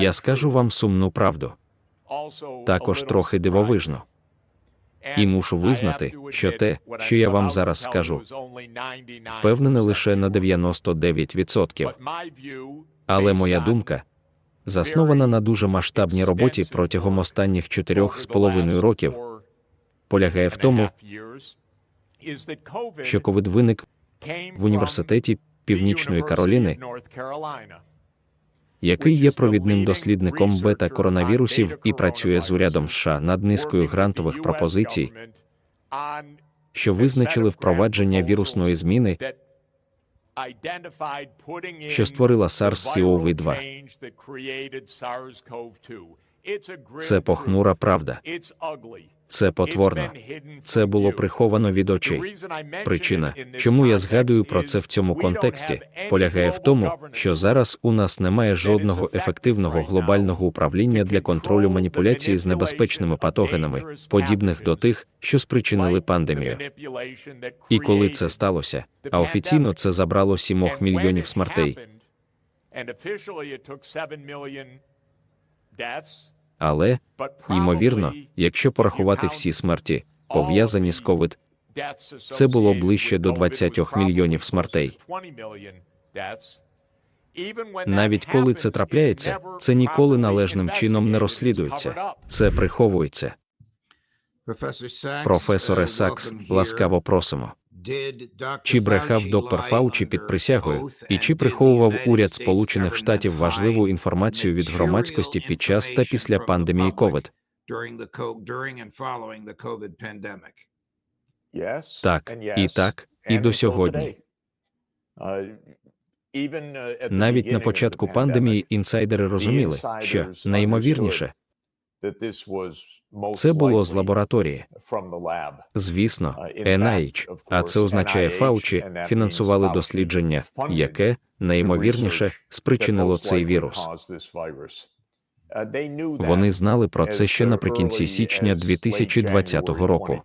Я скажу вам сумну правду, також трохи дивовижно. І мушу визнати, що те, що я вам зараз скажу, впевнене лише на 99%. Але моя думка заснована на дуже масштабній роботі протягом останніх чотирьох з половиною років, полягає в тому, що ковід виник в університеті Північної Кароліни, який є провідним дослідником бета-коронавірусів і працює з урядом США над низкою грантових пропозицій, що визначили впровадження вірусної зміни, що створила SARS-CoV-2. Це похмура правда. Це потворно. Це було приховано від очей. Причина, чому я згадую про це в цьому контексті, полягає в тому, що зараз у нас немає жодного ефективного глобального управління для контролю маніпуляції з небезпечними патогенами, подібних до тих, що спричинили пандемію. І коли це сталося, а офіційно це забрало 7 мільйонів смертей. Але, ймовірно, якщо порахувати всі смерті, пов'язані з ковід, це було ближче до 20 мільйонів смертей. Навіть коли це трапляється, це ніколи належним чином не розслідується, це приховується. Професоре Сакс, ласкаво просимо. Чи брехав доктор Фаучі під присягою, і чи приховував уряд Сполучених Штатів важливу інформацію від громадськості під час та після пандемії ковід? Так, і так, і до сьогодні. Навіть на початку пандемії інсайдери розуміли, що найімовірніше це було з лабораторії. Звісно, NIH, а це означає Фаучі, фінансували дослідження, яке найімовірніше спричинило цей вірус. Вони знали про це ще наприкінці січня 2020 року.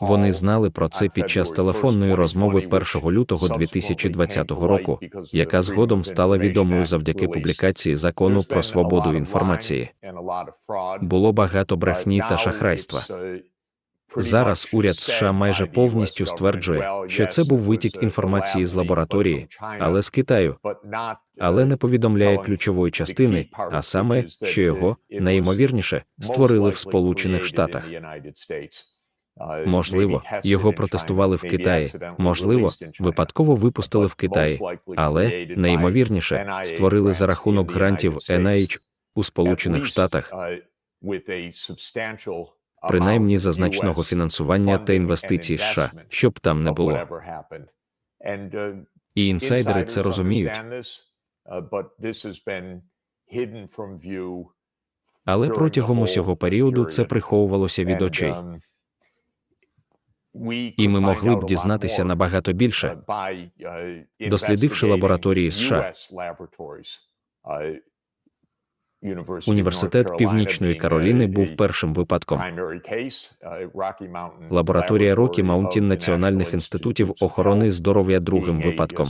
Вони знали про це під час телефонної розмови 1 лютого 2020 року, яка згодом стала відомою завдяки публікації закону про свободу інформації. Було багато брехні та шахрайства. Зараз уряд США майже повністю стверджує, що це був витік інформації з лабораторії, але з Китаю, але не повідомляє ключової частини, а саме, що його найімовірніше створили в Сполучених Штатах. Можливо, його протестували в Китаї, можливо, випадково випустили в Китаї, але найімовірніше створили за рахунок грантів NIH у Сполучених Штатах, принаймні за значного фінансування та інвестицій США, щоб там не було. І інсайдери це розуміють. Але протягом усього періоду це приховувалося від очей. І ми могли б дізнатися набагато більше, дослідивши лабораторії США. Університет Північної Кароліни був першим випадком. Лабораторія Рокі Маунтін Національних інститутів охорони здоров'я другим випадком.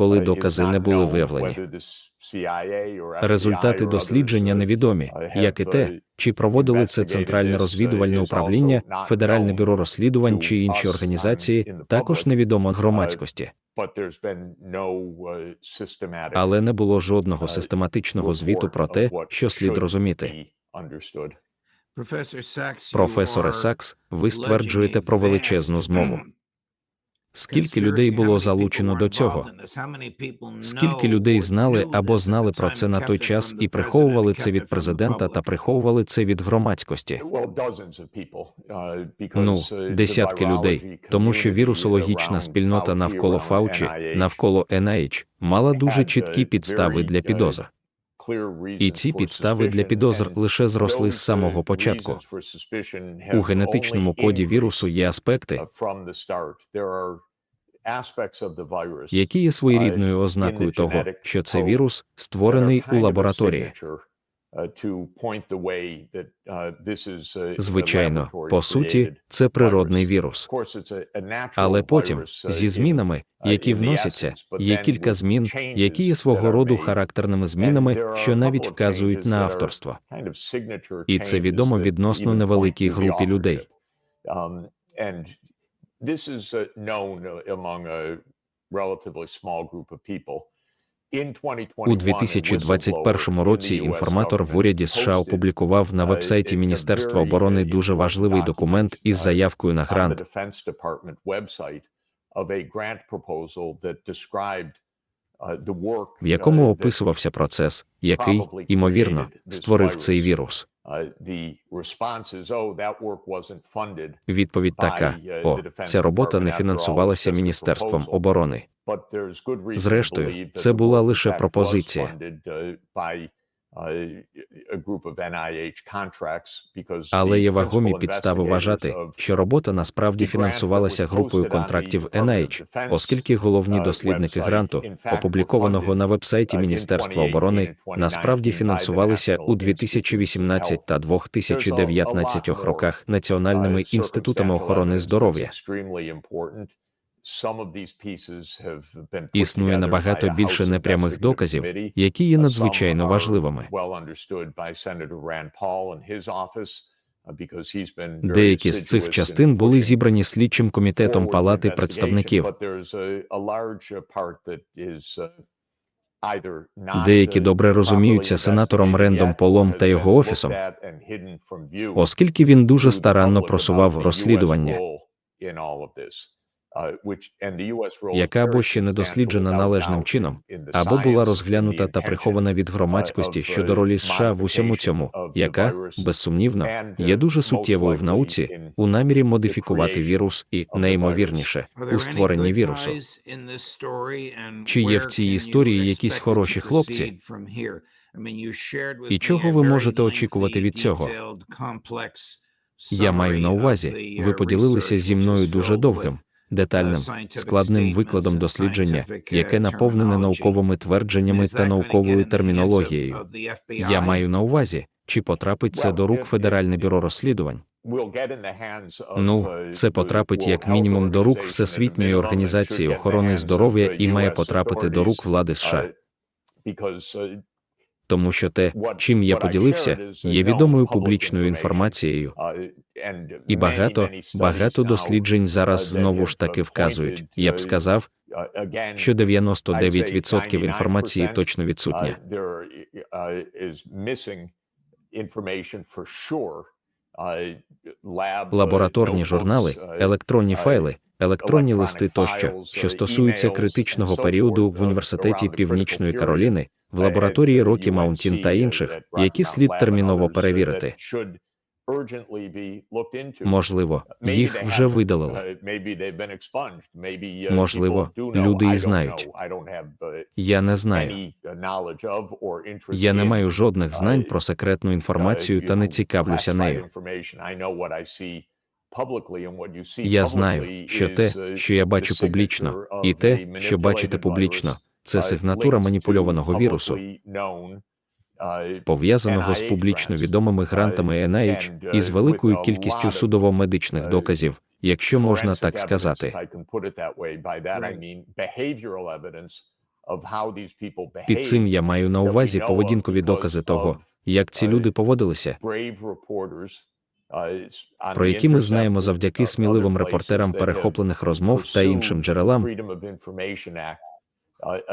Коли докази не були виявлені. Результати дослідження невідомі, як і те, чи проводили це центральне розвідувальне управління, Федеральне бюро розслідувань чи інші організації, також невідомо громадськості. Але не було жодного систематичного звіту про те, що слід розуміти. Професоре Сакс, ви стверджуєте про величезну змову. Скільки людей було залучено до цього? Скільки людей знали або знали про це на той час і приховували це від президента та приховували це від громадськості? Ну, десятки людей, тому що вірусологічна спільнота навколо Фаучі, навколо NIH, мала дуже чіткі підстави для підозр. І ці підстави для підозр лише зросли з самого початку. У генетичному коді вірусу є аспекти, які є своєрідною ознакою того, що це вірус, створений у лабораторії. Звичайно, по суті, це природний вірус. Але потім, зі змінами, які вносяться, є кілька змін, які є свого роду характерними змінами, що навіть вказують на авторство. І це відомо відносно невеликій групі людей. Um, this is uh, known uh, among a relatively small group of people. In 2021, У 2021 році інформатор в уряді США опублікував на вебсайті Міністерства оборони дуже важливий документ із заявкою на грант. в якому описувався процес, який, імовірно, створив цей вірус. Відповідь така: о, ця робота не фінансувалася Міністерством оборони. Зрештою, це була лише пропозиція. Але є вагомі підстави вважати, що робота насправді фінансувалася групою контрактів NIH, оскільки головні дослідники гранту, опублікованого на вебсайті Міністерства оборони, насправді фінансувалися у 2018 та 2019 роках національними інститутами охорони здоров'я. Існує набагато більше непрямих доказів, які є надзвичайно важливими. Деякі з цих частин були зібрані слідчим комітетом Палати представників. Деякі добре розуміються сенатором Рендом Полом та його офісом, оскільки він дуже старанно просував розслідування яка або ще не досліджена належним чином, або була розглянута та прихована від громадськості щодо ролі США в усьому цьому, яка, безсумнівно, є дуже суттєвою в науці у намірі модифікувати вірус і, неймовірніше, у створенні вірусу. Чи є в цій історії якісь хороші хлопці? І чого ви можете очікувати від цього? Я маю на увазі, ви поділилися зі мною дуже довгим, детальним, складним викладом дослідження, яке наповнене науковими твердженнями та науковою термінологією. Я маю на увазі, чи потрапить це до рук Федеральне бюро розслідувань. Ну, це потрапить як мінімум до рук Всесвітньої організації охорони здоров'я і має потрапити до рук влади США. Тому що те, чим я поділився, є відомою публічною інформацією. І багато, багато досліджень зараз знову ж таки вказують, я б сказав, що 99% інформації точно відсутня. Лабораторні журнали, електронні файли, електронні листи тощо, що стосуються критичного періоду в університеті Північної Кароліни, в лабораторії Рокі Маунтін та інших, які слід терміново перевірити. Можливо, їх вже видалили. Можливо, люди і знають. Я не знаю. Я не маю жодних знань про секретну інформацію та не цікавлюся нею. Я знаю, що те, що я бачу публічно, і те, що бачите публічно, це сигнатура маніпульованого вірусу, пов'язаного з публічно відомими грантами NIH і з великою кількістю судово-медичних доказів, якщо можна так сказати. Під цим я маю на увазі поведінкові докази того, як ці люди поводилися, про які ми знаємо завдяки сміливим репортерам перехоплених розмов та іншим джерелам,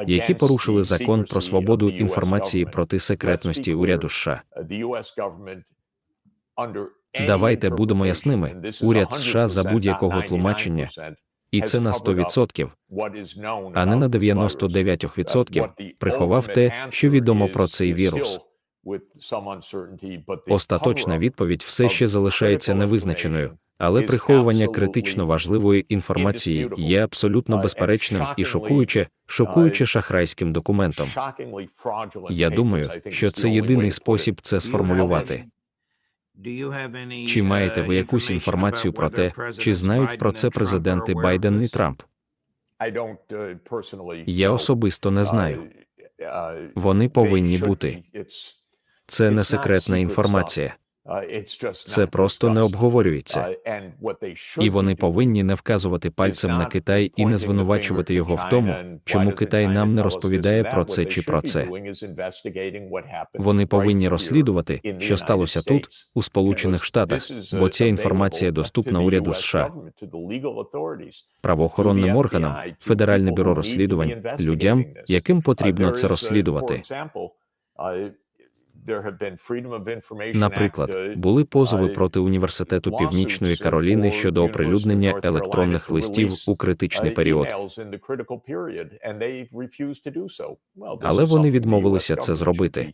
які порушили закон про свободу інформації проти секретності уряду США. Давайте будемо ясними. Уряд США за будь-якого тлумачення, і це на 100%, а не на 99%, приховав те, що відомо про цей вірус. Остаточна відповідь все ще залишається невизначеною, але приховування критично важливої інформації є абсолютно безперечним і шокуюче, шокуюче шахрайським документом. Я думаю, що це єдиний спосіб це сформулювати. Чи маєте ви якусь інформацію про те, чи знають про це президенти Байден і Трамп? Я особисто не знаю. Вони повинні бути. Це не секретна інформація, це просто не обговорюється. І вони повинні не вказувати пальцем на Китай і не звинувачувати його в тому, чому Китай нам не розповідає про це чи про це. Вони повинні розслідувати, що сталося тут, у Сполучених Штатах, бо ця інформація доступна уряду США, правоохоронним органам, Федеральне бюро розслідувань, людям, яким потрібно це розслідувати. Наприклад, були позови проти університету Північної Кароліни щодо оприлюднення електронних листів у критичний період. Але вони відмовилися це зробити.